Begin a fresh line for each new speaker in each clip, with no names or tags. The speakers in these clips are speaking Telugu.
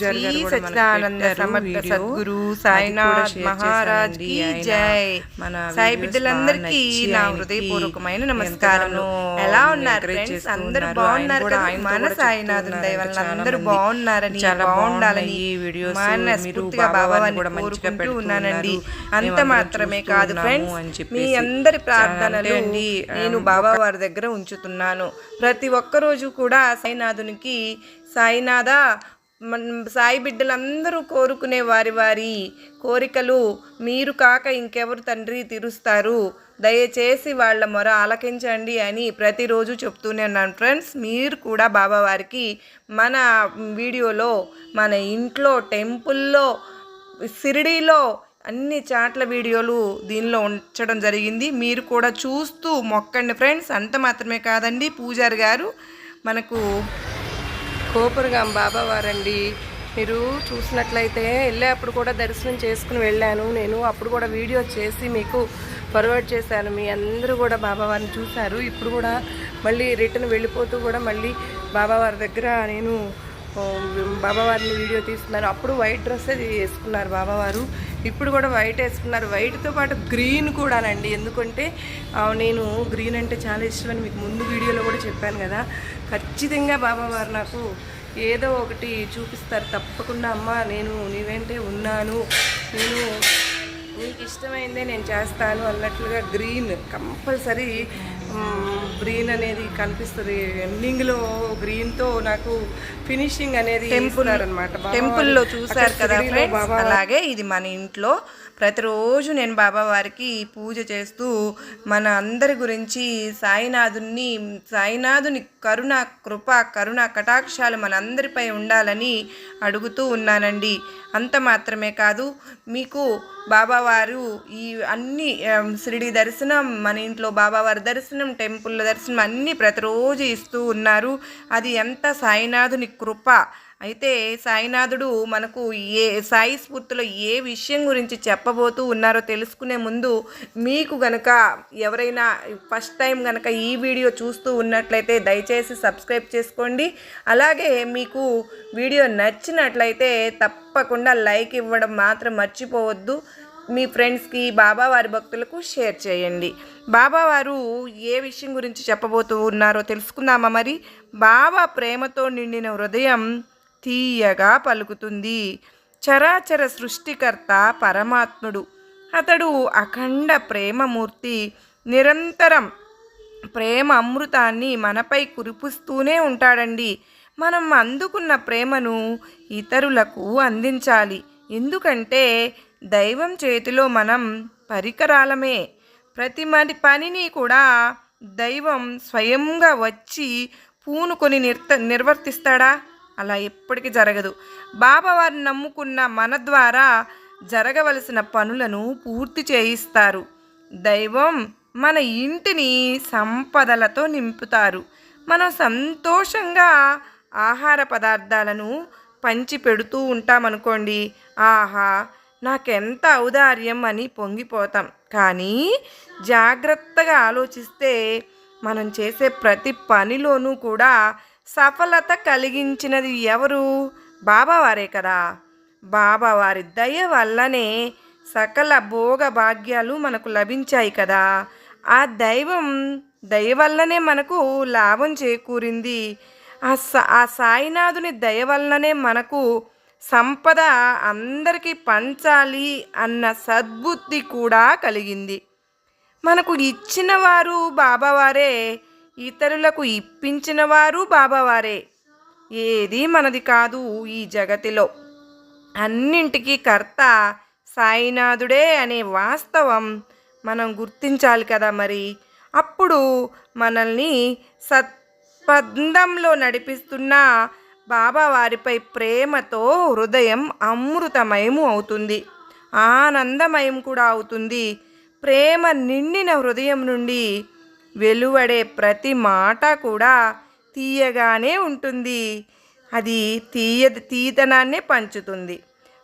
శ్రీ సచ్చిదానంద సమర్థ
వీడియో.
సద్గురు సాయినాథ్ మహారాజ్. కి జై
మన
సాయి బిడ్డలందరికీ నా హృదయపూర్వకమైన
ఎంతగానో
నమస్కారాలు ఎలా ఉన్నారు ఫ్రెండ్స్ అందరూ. బాగున్నారు కదా మన దయ వల్ల. అందరూ బాగున్నారని
చాలా
బాగుండాలని
ఈ వీడియోస్. మీరు
మనస్ఫూర్తిగా
బాబావారిని కూడా మంచిగా.
అంత మాత్రమే కాదు ఫ్రెండ్స్ మీ. అందరి ప్రార్థనలు నేను బాబా వారి దగ్గర ఉంచుతున్నాను ప్రతి ఒక్క రోజు కూడా సాయినాథునికి సాయినాథ సాయి బిడ్డలందరూ కోరుకునే వారి వారి కోరికలు మీరు కాక ఇంకెవరు తండ్రి తీరుస్తారు. దయచేసి వాళ్ళ మొర ఆలకించండి అని ప్రతిరోజు చెప్తూనే ఉన్నాను. ఫ్రెండ్స్ మీరు కూడా బాబావారికి మన వీడియోలో మన ఇంట్లో టెంపుల్లో షిరిడీలో అన్ని చాట్ల వీడియోలు దీనిలో ఉంచడం జరిగింది. మీరు కూడా చూస్తూ మొక్కండి. ఫ్రెండ్స్ అంత మాత్రమే కాదండి. పూజారి గారు మనకు
కోపురగాం బాబావారండి మీరు చూసినట్లయితే వెళ్ళేప్పుడు కూడా దర్శనం చేసుకుని వెళ్ళాను. నేను అప్పుడు కూడా వీడియో చేసి మీకు ఫార్వర్డ్ చేశాను. మీ అందరూ కూడా బాబావారిని చూశారు. ఇప్పుడు కూడా మళ్ళీ రిటర్న్ వెళ్ళిపోతూ కూడా మళ్ళీ బాబావారి దగ్గర నేను బాబావారిని వీడియో తీస్తున్నాను. అప్పుడు వైట్ డ్రెస్ వేసుకున్నారు బాబావారు ఇప్పుడు కూడా వైట్ వేసుకున్నారు. వైట్తో పాటు గ్రీన్ కూడానండి. ఎందుకంటే నేను గ్రీన్ అంటే చాలా ఇష్టమని మీకు ముందు వీడియోలో కూడా చెప్పాను కదా. ఖచ్చితంగా బాబావారు నాకు ఏదో ఒకటి చూపిస్తారు. తప్పకుండా అమ్మ నేను నీవేంటే ఉన్నాను. నేను నీకు ఇష్టమైందే నేను చేస్తాను అన్నట్లుగా గ్రీన్ కంపల్సరీ గ్రీన్ అనేది కనిపిస్తుంది. ఎండింగ్లో గ్రీన్తో నాకు ఫినిషింగ్ అనేది
టెంపుల్
అనమాట
టెంపుల్లో చూసారు కదా అలాగే ఇది మన ఇంట్లో ప్రతిరోజు నేను బాబావారికి పూజ చేస్తూ మన అందరి గురించి సాయినాథుని సాయినాథుని కరుణ కృప కరుణ కటాక్షాలు మనందరిపై ఉండాలని అడుగుతూ ఉన్నానండి. అంత మాత్రమే కాదు మీకు బాబావారు ఈ అన్ని ఆమ్, షిరిడి దర్శనం మన ఇంట్లో బాబావారి దర్శనం టెంపుల్ దర్శనం అన్నీ ప్రతిరోజు ఇస్తూ ఉన్నారు. అది ఎంత సాయినాథుని కృప అయితే సాయినాథుడు మనకు ఏ సాయి స్ఫూర్తిలో ఏ విషయం గురించి చెప్పబోతూ ఉన్నారో తెలుసుకునే ముందు మీకు గనక ఎవరైనా ఫస్ట్ టైం గనక ఈ వీడియో చూస్తూ ఉన్నట్లయితే దయచేసి సబ్స్క్రైబ్ చేసుకోండి. అలాగే మీకు వీడియో నచ్చినట్లయితే తప్పకుండా లైక్ ఇవ్వడం మాత్రం మర్చిపోవద్దు. మీ ఫ్రెండ్స్కి బాబావారి భక్తులకు షేర్ చేయండి. బాబావారు ఏ విషయం గురించి చెప్పబోతూ ఉన్నారో తెలుసుకుందామా మరి? బాబా ప్రేమతో నిండిన హృదయం తీయగా పలుకుతుంది. చరాచర సృష్టికర్త పరమాత్ముడు. అతడు అఖండ ప్రేమమూర్తి. నిరంతరం ప్రేమ అమృతాన్ని మనపై కురిపిస్తూనే ఉంటాడండి. మనం అందుకున్న ప్రేమను ఇతరులకు అందించాలి. ఎందుకంటే దైవం చేతిలో మనం పరికరాలమే. ప్రతి మరి పనిని కూడా దైవం స్వయంగా వచ్చి పూనుకొని నిర్త నిర్వర్తిస్తాడా? అలా ఎప్పటికీ జరగదు. బాబావారిని నమ్ముకున్న మన ద్వారా జరగవలసిన పనులను పూర్తి చేయిస్తారు. దైవం మన ఇంటిని సంపదలతో నింపుతారు. మనం సంతోషంగా ఆహార పదార్థాలను పంచి పెడుతూ ఉంటామనుకోండి ఆహా నాకెంత ఔదార్యం అని పొంగిపోతాం. కానీ జాగ్రత్తగా ఆలోచిస్తే మనం చేసే ప్రతి పనిలోనూ కూడా సఫలత కలిగించినది ఎవరు? బాబావారే కదా. బాబావారి దయ వల్లనే సకల భోగ భాగ్యాలు మనకు లభించాయి కదా. ఆ దైవం దయ వల్లనే మనకు లాభం చేకూరింది. ఆ స ఆ సాయినాథుని దయ వల్లనే మనకు సంపద అందరికీ పంచాలి అన్న సద్బుద్ధి కూడా కలిగింది. మనకు ఇచ్చిన వారు బాబావారే. ఇతరులకు ఇప్పించిన వారు బాబావారే. ఏది మనది కాదు ఈ జగతిలో. అన్నింటికీ కర్త సాయినాథుడే అనే వాస్తవం మనం గుర్తించాలి కదా మరి. అప్పుడు మనల్ని సత్పందంలో నడిపిస్తున్న బాబా వారిపై ప్రేమతో హృదయం అమృతమయము అవుతుంది. ఆనందమయం కూడా అవుతుంది. ప్రేమ నిండిన హృదయం నుండి వెలువడే ప్రతి మాట కూడా తీయగానే ఉంటుంది. అది తీయ తీతనాన్నే పంచుతుంది.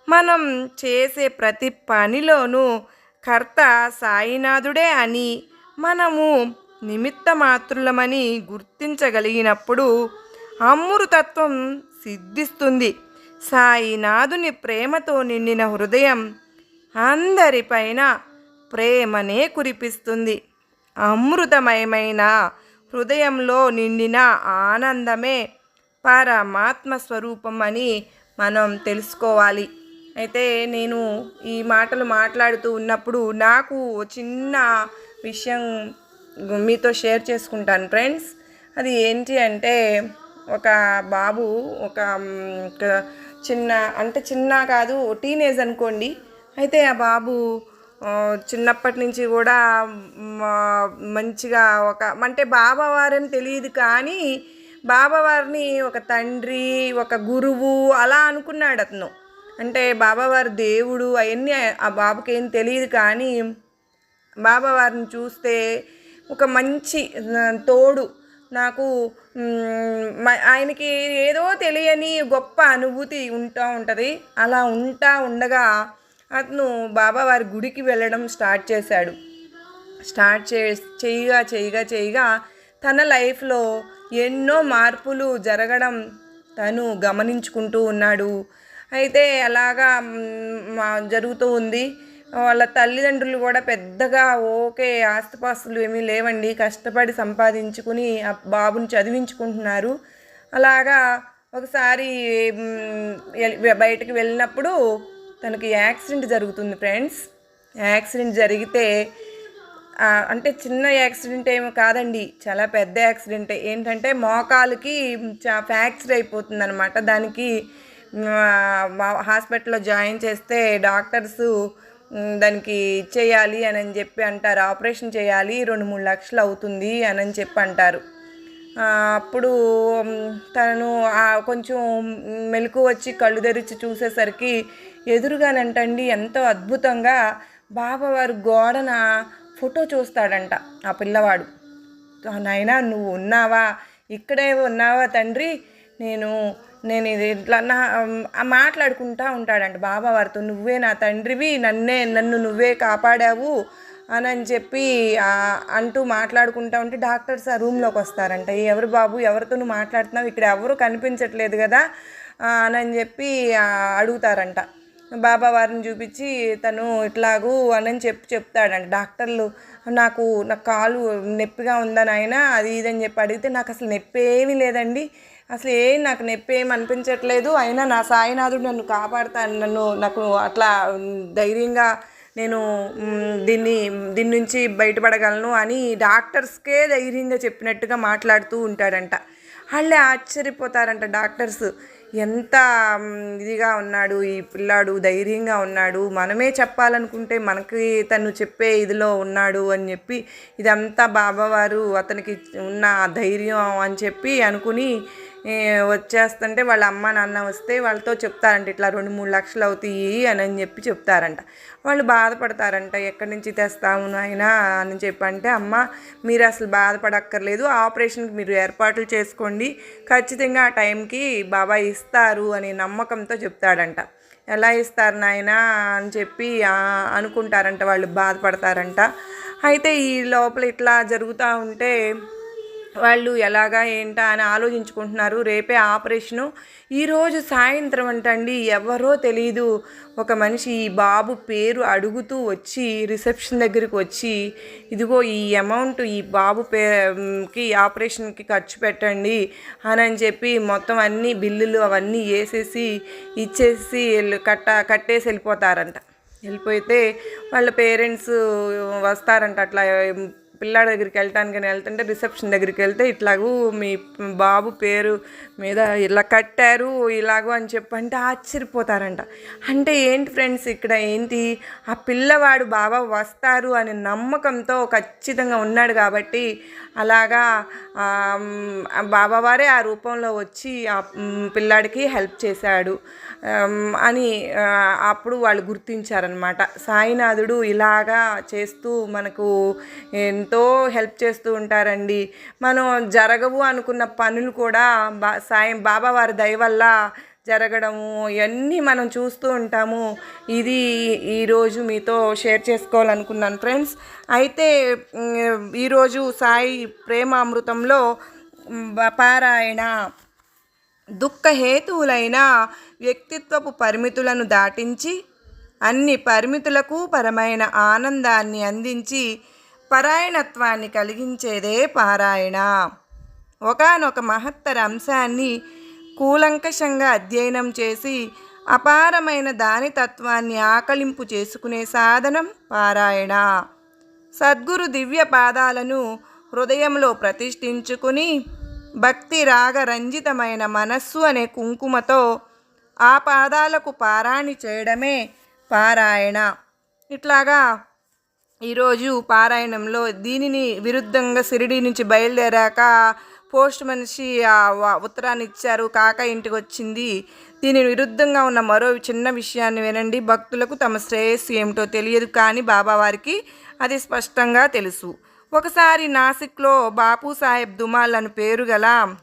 మనం చేసే ప్రతి పనిలోనూ కర్త సాయినాథుడే అని మనము నిమిత్త మాత్రులమని గుర్తించగలిగినప్పుడు అమృతత్వం సిద్ధిస్తుంది. సాయినాథుని ప్రేమతో నిండిన హృదయం అందరిపైన ప్రేమనే కురిపిస్తుంది. అమృతమయమైన హృదయంలో నిండిన ఆనందమే పరమాత్మ స్వరూపం అని మనం తెలుసుకోవాలి. అయితే నేను ఈ మాటలు మాట్లాడుతూ ఉన్నప్పుడు నాకు చిన్న విషయం మీతో షేర్ చేసుకుంటాను ఫ్రెండ్స్. అది ఏంటి అంటే ఒక బాబు ఒక చిన్న అంటే చిన్న కాదు టీనేజ్ అనుకోండి. అయితే ఆ బాబు చిన్నప్పటి నుంచి కూడా మంచిగా ఒక అంటే బాబావారని తెలియదు కానీ బాబావారిని ఒక తండ్రి ఒక గురువు అలా అనుకున్నాడు అతను. అంటే బాబావారి దేవుడు అవన్నీ ఆ బాబుకి ఏం తెలియదు కానీ బాబావారిని చూస్తే ఒక మంచి తోడు. నాకు ఆయనకి ఏదో తెలియని గొప్ప అనుభూతి ఉంటా ఉంటుంది. అలా ఉంటా ఉండగా అతను బాబావారి గుడికి వెళ్ళడం స్టార్ట్ చేశాడు. స్టార్ట్ చే చేయగా చేయగా చేయగా తన లైఫ్లో ఎన్నో మార్పులు జరగడం తను గమనించుకుంటూ ఉన్నాడు. అయితే అలాగా మా- జరుగుతూ ఉంది. వాళ్ళ తల్లిదండ్రులు కూడా పెద్దగా ఓకే ఆస్తిపాస్తులు ఏమీ లేవండి కష్టపడి సంపాదించుకుని ఆ బాబుని చదివించుకుంటున్నారు. అలాగా ఒకసారి బయటకు వెళ్ళినప్పుడు తనకి యాక్సిడెంట్ జరుగుతుంది ఫ్రెండ్స్. యాక్సిడెంట్ జరిగితే అంటే చిన్న యాక్సిడెంట్ ఏమో కాదండి. చాలా పెద్ద యాక్సిడెంట్. ఏంటంటే మోకాలకి చా ఫ్రాక్చర్ అయిపోతుంది అనమాట దానికి హాస్పిటల్లో జాయిన్ చేస్తే డాక్టర్స్ దానికి చేయాలి అని అని చెప్పి అంటారు. ఆపరేషన్ చేయాలి రెండు మూడు లక్షలు అవుతుంది అని అని చెప్పి అంటారు. అప్పుడు తను కొంచెం మెలకు వచ్చి కళ్ళు తెరిచి చూసేసరికి ఎదురుగానంటండి ఎంతో అద్భుతంగా బాబావారు గోడన ఫోటో చూస్తాడంట ఆ పిల్లవాడు. నాయనా నువ్వు ఉన్నావా? ఇక్కడే ఉన్నావా తండ్రి? నేను నేను ఇది ఇట్లా నా మాట్లాడుకుంటా ఉంటాడంట బాబావారితో నువ్వే నా తండ్రివి నన్నే నన్ను నువ్వే కాపాడావు అని అని చెప్పి అంటూ మాట్లాడుకుంటా ఉంటే డాక్టర్స్ ఆ రూమ్లోకి వస్తారంట. ఎవరు బాబు? ఎవరితో నువ్వు మాట్లాడుతున్నావు? ఇక్కడ ఎవరు కనిపించట్లేదు కదా? అని అని చెప్పి అడుగుతారంట. బాబా వారిని చూపించి తను ఇట్లాగూ అని చెప్పి చెప్తాడంట. డాక్టర్లు నాకు నా కాలు నొప్పిగా ఉందని ఆయన అది ఇది అని చెప్పి అడిగితే నాకు అసలు నొప్పి ఏమీ లేదండి. అసలు ఏం నాకు నొప్పి ఏం అనిపించట్లేదు. అయినా నా సాయినాథుడు నన్ను కాపాడుతాను నన్ను నాకు అట్లా ధైర్యంగా నేను దీన్ని దీని నుంచి బయటపడగలను అని డాక్టర్స్కే ధైర్యంగా చెప్పినట్టుగా మాట్లాడుతూ ఉంటాడంట. వాళ్ళే ఆశ్చర్యపోతారంట డాక్టర్స్. ఎంత ఇదిగా ఉన్నాడు ఈ పిల్లాడు ధైర్యంగా ఉన్నాడు మనమే చెప్పాలనుకుంటే మనకి తను చెప్పే ఇదిలో ఉన్నాడు అని చెప్పి ఇదంతా బాబావారు అతనికి ఉన్న ఆ ధైర్యం అని చెప్పి అనుకుని వచ్చేస్తుంటే వాళ్ళ అమ్మ నాన్న వస్తే వాళ్ళతో చెప్తారంట ఇట్లా రెండు మూడు లక్షలు అవుతాయి అని అని చెప్పి చెప్తారంట. వాళ్ళు బాధపడతారంట ఎక్కడి నుంచి తెస్తాము నాయనా అని చెప్పి అంటే అమ్మ మీరు అసలు బాధపడక్కర్లేదు ఆపరేషన్కి మీరు ఏర్పాట్లు చేసుకోండి ఖచ్చితంగా ఆ టైంకి బాబా ఇస్తారు అనే నమ్మకంతో చెప్తాడంట. ఎలా ఇస్తారు నాయనా అని చెప్పి అనుకుంటారంట వాళ్ళు బాధపడతారంట. అయితే ఈ లోపల ఇట్లా జరుగుతూ ఉంటే వాళ్ళు ఎలాగా ఏంటా అని ఆలోచించుకుంటున్నారు. రేపే ఆపరేషను. ఈరోజు సాయంత్రం అంటండి ఎవరో తెలియదు ఒక మనిషి ఈ బాబు పేరు అడుగుతూ వచ్చి రిసెప్షన్ దగ్గరికి వచ్చి ఇదిగో ఈ అమౌంట్ ఈ బాబు పేకి ఆపరేషన్కి ఖర్చు పెట్టండి అని అని చెప్పి మొత్తం అన్ని బిల్లులు అవన్నీ వేసేసి ఇచ్చేసి కట్ట కట్టేసి వెళ్ళిపోతారంట. వెళ్ళిపోతే వాళ్ళ పేరెంట్స్ వస్తారంట అట్లా పిల్లాడి దగ్గరికి వెళ్ళటానికి వెళ్తుంటే రిసెప్షన్ దగ్గరికి వెళ్తే ఇట్లాగూ మీ బాబు పేరు మీద ఇలా కట్టారు ఇలాగూ అని చెప్పంటే ఆశ్చర్యపోతారంట. అంటే ఏంటి ఫ్రెండ్స్ ఇక్కడ ఏంటి? ఆ పిల్లవాడు బాబా వస్తారు అనే నమ్మకంతో ఖచ్చితంగా ఉన్నాడు కాబట్టి అలాగా బాబావారే ఆ రూపంలో వచ్చి ఆ పిల్లాడికి హెల్ప్ చేశాడు. అని అప్పుడు వాళ్ళు గుర్తించారనమాట సాయినాథుడు ఇలాగా చేస్తూ మనకు ఎంతో హెల్ప్ చేస్తూ ఉంటారండి. మనం జరగవు అనుకున్న పనులు కూడా బా సాయం బాబావారి దయ వల్ల జరగడము ఇవన్నీ మనం చూస్తూ ఉంటాము. ఇది ఈరోజు మీతో షేర్ చేసుకోవాలనుకున్నాను ఫ్రెండ్స్. అయితే ఈరోజు సాయి ప్రేమ అమృతంలో పారాయణ దుఃఖహేతువులైన వ్యక్తిత్వపు పరిమితులను దాటించి అన్ని పరిమితులకు పరమైన ఆనందాన్ని అందించి పరాయణత్వాన్ని కలిగించేదే పారాయణ. ఒకానొక మహత్తర అంశాన్ని కూలంకషంగా అధ్యయనం చేసి అపారమైన దాని తత్వాన్ని ఆకలింపు చేసుకునే సాధనం పారాయణ. సద్గురు దివ్య పాదాలను హృదయంలో ప్రతిష్ఠించుకుని భక్తి రాగ రంజితమైన మనస్సు అనే కుంకుమతో ఆ పాదాలకు పారాణి చేయడమే పారాయణ. ఇట్లాగా ఈరోజు పారాయణంలో దీనిని విరుద్ధంగా సిరిడి నుంచి బయలుదేరాక పోస్ట్ మనిషి ఆ ఉత్తరాన్ని ఇచ్చారు. కాక ఇంటికి వచ్చింది. దీని విరుద్ధంగా ఉన్న మరో చిన్న విషయాన్ని వినండి. భక్తులకు తమ శ్రేయస్సు ఏమిటో తెలియదు కానీ బాబా వారికి అది స్పష్టంగా తెలుసు. ఒకసారి నాసిక్లో బాపు సాహెబ్ దుమాల్ అని పేరు గల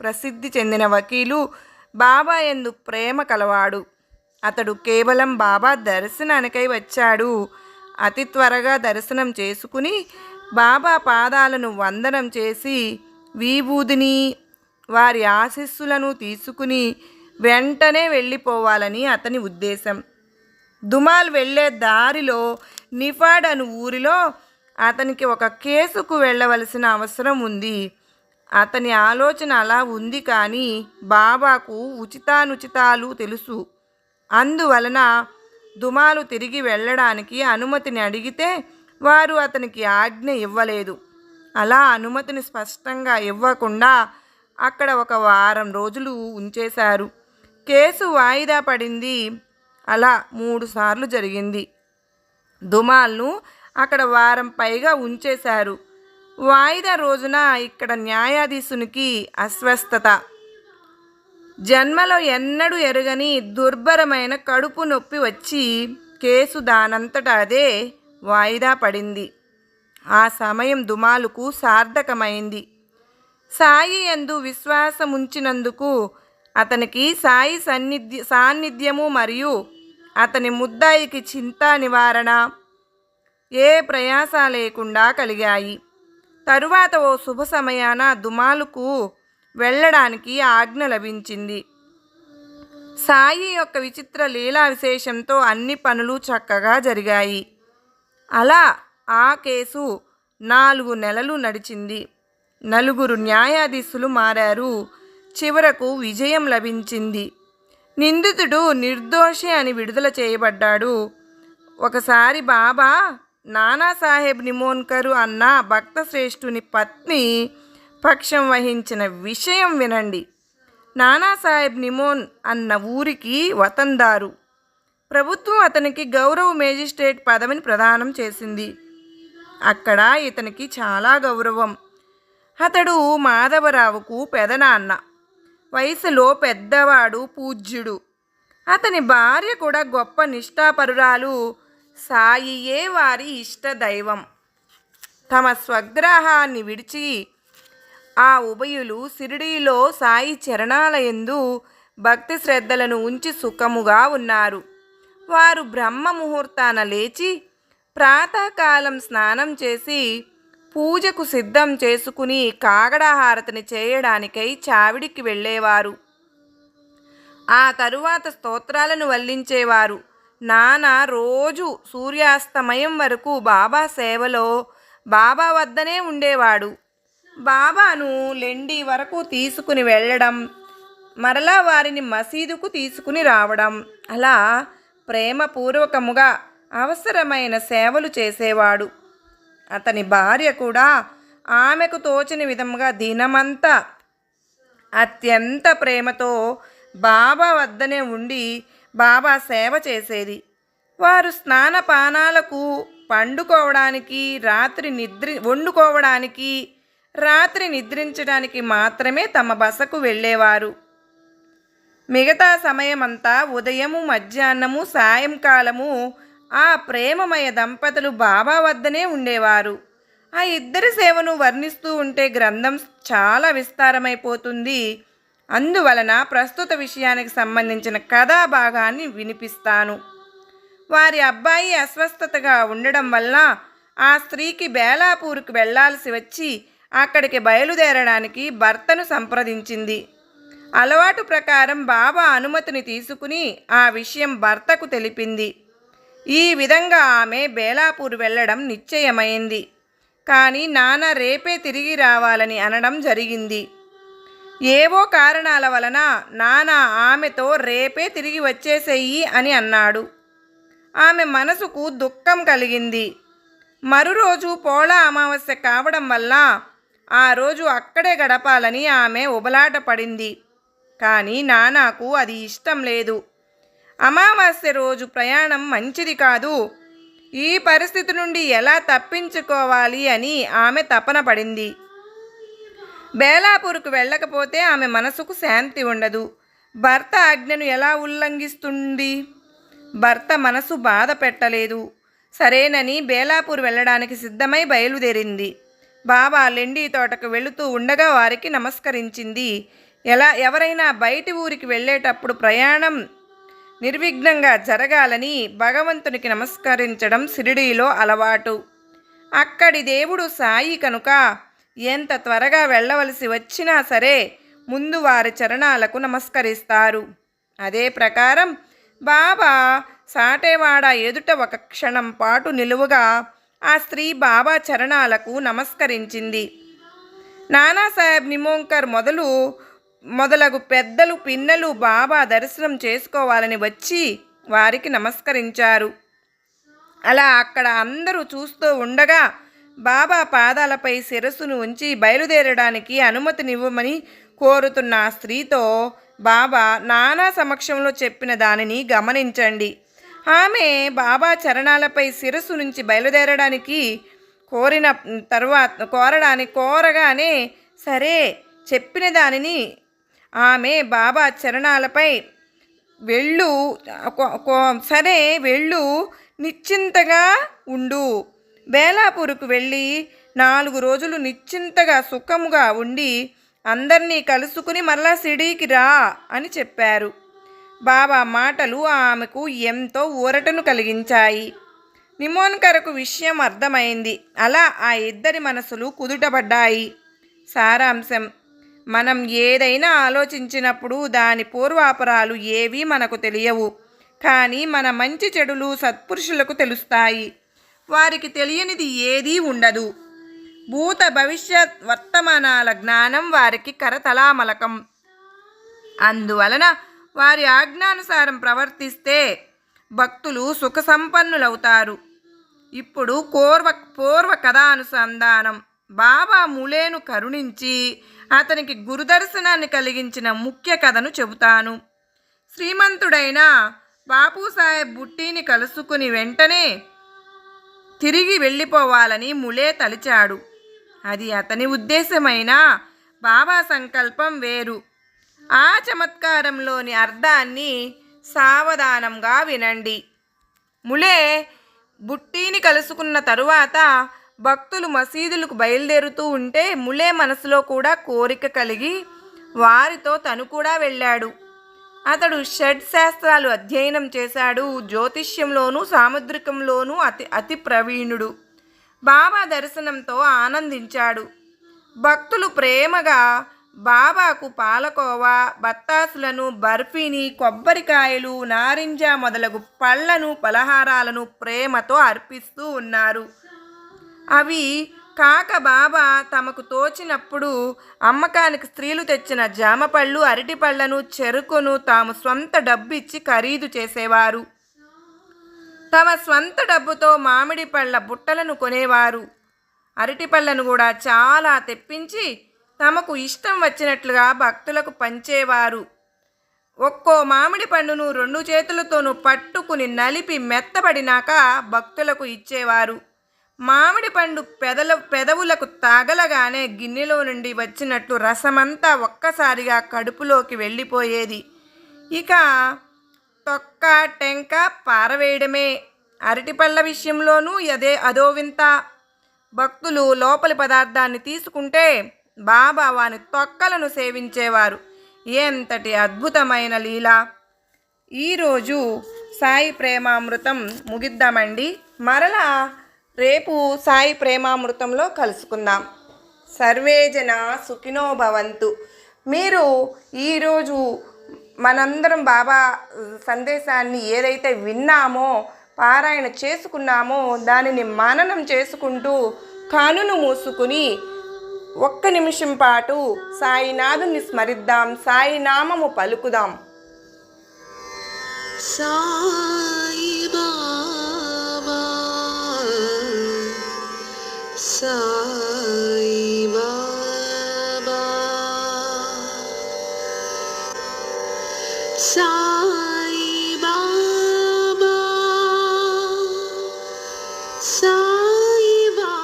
ప్రసిద్ధి చెందిన వకీలు బాబా ఎందు ప్రేమ కలవాడు. అతడు కేవలం బాబా దర్శనానికై వచ్చాడు. అతి త్వరగా దర్శనం చేసుకుని బాబా పాదాలను వందనం చేసి వీభూదిని వారి ఆశీస్సులను తీసుకుని వెంటనే వెళ్ళిపోవాలని అతని ఉద్దేశం. దుమాల్ వెళ్ళే దారిలో నిఫాడ్ అను ఊరిలో అతనికి ఒక కేసుకు వెళ్ళవలసిన అవసరం ఉంది. అతని ఆలోచన అలా ఉంది కానీ బాబాకు ఉచితానుచితాలు తెలుసు. అందువలన దుమాలు తిరిగి వెళ్ళడానికి అనుమతిని అడిగితే వారు అతనికి ఆజ్ఞ ఇవ్వలేదు. అలా అనుమతిని స్పష్టంగా ఇవ్వకుండా అక్కడ ఒక వారం రోజులు ఉంచేశారు. కేసు వాయిదా పడింది. అలా మూడు సార్లు జరిగింది. దుమాల్ను అక్కడ వారం పైగా ఉంచేశారు. వాయిదా రోజున ఇక్కడ న్యాయాధీశునికి అస్వస్థత. జన్మలో ఎన్నడూ ఎరగని దుర్భరమైన కడుపు నొప్పి వచ్చి కేసు దానంతట అదే వాయిదా పడింది. ఆ సమయం దుమాలుకు సార్థకమైంది. సాయి ఎందు విశ్వాసముంచినందుకు అతనికి సాయి సన్నిధ్య సాన్నిధ్యము మరియు అతని ముద్దాయికి చింతా నివారణ ఏ ప్రయాస లేకుండా కలిగాయి. తరువాత ఓ శుభ సమయాన దుమాలుకు వెళ్ళడానికి ఆజ్ఞ లభించింది. సాయి యొక్క విచిత్ర లీలా విశేషంతో అన్ని పనులు చక్కగా జరిగాయి. అలా ఆ కేసు నాలుగు నెలలు నడిచింది. నలుగురు న్యాయాధీశులు మారారు. చివరకు విజయం లభించింది. నిందితుడు నిర్దోషి అని విడుదల చేయబడ్డాడు. ఒకసారి బాబా నానాసాహెబ్ నిమోన్కరు అన్న భక్త శ్రేష్ఠుని పత్ని పక్షం వహించిన విషయం వినండి. నానాసాహెబ్ నిమోన్ అన్న ఊరికి వతందారు. ప్రభుత్వం అతనికి గౌరవ మేజిస్ట్రేట్ పదవిని ప్రదానం చేసింది. అక్కడ ఇతనికి చాలా గౌరవం. అతడు మాధవరావుకు పెదనాన్న. వయసులో పెద్దవాడు పూజ్యుడు. అతని భార్య కూడా గొప్ప నిష్ఠాపరురాలు సాయియే వారి ఇష్ట దైవం. తమ స్వగ్రహాన్ని విడిచి ఆ ఉభయులు సిరిడీలో సాయి చరణాలయందు భక్తి శ్రద్ధలను ఉంచి సుఖముగా ఉన్నారు. వారు బ్రహ్మ ముహూర్తాన లేచి ప్రాతకాలం స్నానం చేసి పూజకు సిద్ధం చేసుకుని కాగడాహారతిని చేయడానికై చావిడికి వెళ్ళేవారు. ఆ తరువాత స్తోత్రాలను వల్లించేవారు. నాన్న రోజు సూర్యాస్తమయం వరకు బాబా సేవలో బాబా వద్దనే ఉండేవాడు. బాబాను లెండి వరకు తీసుకుని వెళ్ళడం మరలా వారిని మసీదుకు తీసుకుని రావడం అలా ప్రేమపూర్వకముగా అవసరమైన సేవలు చేసేవాడు. అతని భార్య కూడా ఆమెకు తోచిన విధముగా దినమంతా అత్యంత ప్రేమతో బాబా వద్దనే ఉండి బాబా సేవ చేసేది. వారు స్నానపానాలకు పండుకోవడానికి రాత్రి నిద్ర వండుకోవడానికి రాత్రి నిద్రించడానికి మాత్రమే తమ బసకు వెళ్ళేవారు. మిగతా సమయమంతా ఉదయము మధ్యాహ్నము సాయంకాలము ఆ ప్రేమమయ దంపతులు బాబా వద్దనే ఉండేవారు. ఆ ఇద్దరి సేవను వర్ణిస్తూ ఉంటే గ్రంథం చాలా విస్తారమైపోతుంది. అందువలన ప్రస్తుత విషయానికి సంబంధించిన కథా భాగాన్ని వినిపిస్తాను. వారి అబ్బాయి అస్వస్థతగా ఉండడం వల్ల ఆ స్త్రీకి బేలాపూర్కు వెళ్ళాల్సి వచ్చి అక్కడికి బయలుదేరడానికి భర్తను సంప్రదించింది. అలవాటు ప్రకారం బాబా అనుమతిని తీసుకుని ఆ విషయం భర్తకు తెలిపింది. ఈ విధంగా ఆమె బేలాపూర్ వెళ్ళడం నిశ్చయమైంది. కానీ నాన్న రేపే తిరిగి రావాలని అనడం జరిగింది. ఏవో కారణాల వలన నానా ఆమెతో రేపే తిరిగి వచ్చేసేయి అని అన్నాడు. ఆమె మనసుకు దుఃఖం కలిగింది. మరురోజు పోళ అమావాస్య కావడం వల్ల ఆ రోజు అక్కడే గడపాలని ఆమె ఉబలాట పడింది. కానీ నానాకు అది ఇష్టం లేదు. అమావాస్య రోజు ప్రయాణం మంచిది కాదు. ఈ పరిస్థితి నుండి ఎలా తప్పించుకోవాలి అని ఆమె తపన పడింది. బేలాపూర్కు వెళ్ళకపోతే ఆమె మనసుకు శాంతి ఉండదు. భర్త ఆజ్ఞను ఎలా ఉల్లంఘిస్తుంది? భర్త మనసు బాధ పెట్టలేదు. సరేనని బేలాపూర్ వెళ్ళడానికి సిద్ధమై బయలుదేరింది. బాబా లెండి తోటకు వెళుతూ ఉండగా వారికి నమస్కరించింది. ఎలా ఎవరైనా బయటి ఊరికి వెళ్ళేటప్పుడు ప్రయాణం నిర్విఘ్నంగా జరగాలని భగవంతునికి నమస్కరించడం షిరిడీలో అలవాటు. అక్కడి దేవుడు సాయి కనుక ఎంత త్వరగా వెళ్ళవలసి వచ్చినా సరే ముందు వారి చరణాలకు నమస్కరిస్తారు. అదే ప్రకారం బాబా సాటేవాడ ఎదుట ఒక క్షణం పాటు నిలువుగా ఆ స్త్రీ బాబా చరణాలకు నమస్కరించింది. నానాసాహెబ్ నిమోంకర్ మొదలు మొదలగు పెద్దలు పిన్నలు బాబా దర్శనం చేసుకోవాలని వచ్చి వారికి నమస్కరించారు. అలా అక్కడ అందరూ చూస్తూ ఉండగా బాబా పాదాలపై శిరస్సును ఉంచి బయలుదేరడానికి అనుమతినివ్వమని కోరుతున్న స్త్రీతో బాబా నానా సమక్షంలో చెప్పిన దానిని గమనించండి. ఆమె బాబా చరణాలపై శిరస్సు నుంచి బయలుదేరడానికి కోరిన తర్వాత కోరడానికి కోరగానే సరే చెప్పిన దానిని ఆమె బాబా చరణాలపై వెళ్ళు సరే వెళ్ళు నిశ్చింతగా ఉండు. బేలాపూర్కు వెళ్ళి నాలుగు రోజులు నిశ్చింతగా సుఖముగా ఉండి అందరినీ కలుసుకుని మరలా సిడీకి రా అని చెప్పారు. బాబా మాటలు ఆమెకు ఎంతో ఊరటను కలిగించాయి. నిమోన్కరకు విషయం అర్థమైంది. అలా ఆ ఇద్దరి మనసులు కుదుటపడ్డాయి. సారాంశం మనం ఏదైనా ఆలోచించినప్పుడు దాని పూర్వాపరాలు ఏవీ మనకు తెలియవు. కానీ మన మంచి చెడులు సత్పురుషులకు తెలుస్తాయి. వారికి తెలియనిది ఏదీ ఉండదు. భూత భవిష్యత్ వర్తమానాల జ్ఞానం వారికి కరతలామలకం. అందువలన వారి ఆజ్ఞానుసారం ప్రవర్తిస్తే భక్తులు సుఖ సంపన్నులవుతారు ఇప్పుడు కోర్వ పూర్వ కథానుసంధానం బాబా ములేను కరుణించి అతనికి గురుదర్శనాన్ని కలిగించిన ముఖ్య కథను చెబుతాను. శ్రీమంతుడైన బాపూసాహెబ్ బుట్టీని కలుసుకుని వెంటనే తిరిగి వెళ్ళిపోవాలని ములే తలిచాడు. అది అతని ఉద్దేశమైనా? బాబా సంకల్పం వేరు. ఆ చమత్కారంలోని అర్థాన్ని సావధానంగా వినండి. ములే బుట్టీని కలుసుకున్న తరువాత భక్తులు మసీదులకు బయలుదేరుతూ ఉంటే ములే మనసులో కూడా కోరిక కలిగి వారితో తను కూడా వెళ్ళాడు. అతడు షడ్ శాస్త్రాలు అధ్యయనం చేశాడు జ్యోతిష్యంలోనూ సాముద్రికంలోనూ అతి అతి ప్రవీణుడు. బాబా దర్శనంతో ఆనందించాడు. భక్తులు ప్రేమగా బాబాకు పాలకోవా బత్తాసులను బర్ఫీని కొబ్బరికాయలు నారింజ మొదలగు పళ్ళను పలహారాలను ప్రేమతో అర్పిస్తూ ఉన్నారు. అవి కాక బాబా తమకు తోచినప్పుడు అమ్మకానికి స్త్రీలు తెచ్చిన జామపళ్ళు అరటిపళ్ళను చెరుకును తాము స్వంత డబ్బిచ్చి ఖరీదు చేసేవారు. తమ స్వంత డబ్బుతో మామిడి పళ్ళ బుట్టలను కొనేవారు. అరటిపళ్ళను కూడా చాలా తెప్పించి తమకు ఇష్టం వచ్చినట్లుగా భక్తులకు పంచేవారు. ఒక్కో మామిడి పండును రెండు చేతులతోనూ పట్టుకుని నలిపి మెత్తబడినాక భక్తులకు ఇచ్చేవారు. మామిడి పండు పెదల పెదవులకు తాగలగానే గిన్నెలో నుండి వచ్చినట్లు రసమంతా ఒక్కసారిగా కడుపులోకి వెళ్ళిపోయేది. ఇక తొక్క టెంక పారవేయడమే. అరటిపళ్ళ విషయంలోనూ అదే అదో వింత భక్తులు లోపలి పదార్థాన్ని తీసుకుంటే బాబా వాని తొక్కలను సేవించేవారు. ఎంతటి అద్భుతమైన లీల! ఈరోజు సాయి ప్రేమామృతం ముగిద్దామండి. మరలా రేపు సాయి ప్రేమామృతంలో కలుసుకుందాం. సర్వేజన సుఖినో భవంతు. మీరు ఈరోజు మనందరం బాబా సందేశాన్ని ఏదైతే విన్నామో పారాయణ చేసుకున్నామో దానిని మననం చేసుకుంటూ కనును మూసుకుని ఒక్క నిమిషం పాటు సాయినాథుని స్మరిద్దాం సాయి నామము పలుకుదాం.
Sai Sai Baba Baba Baba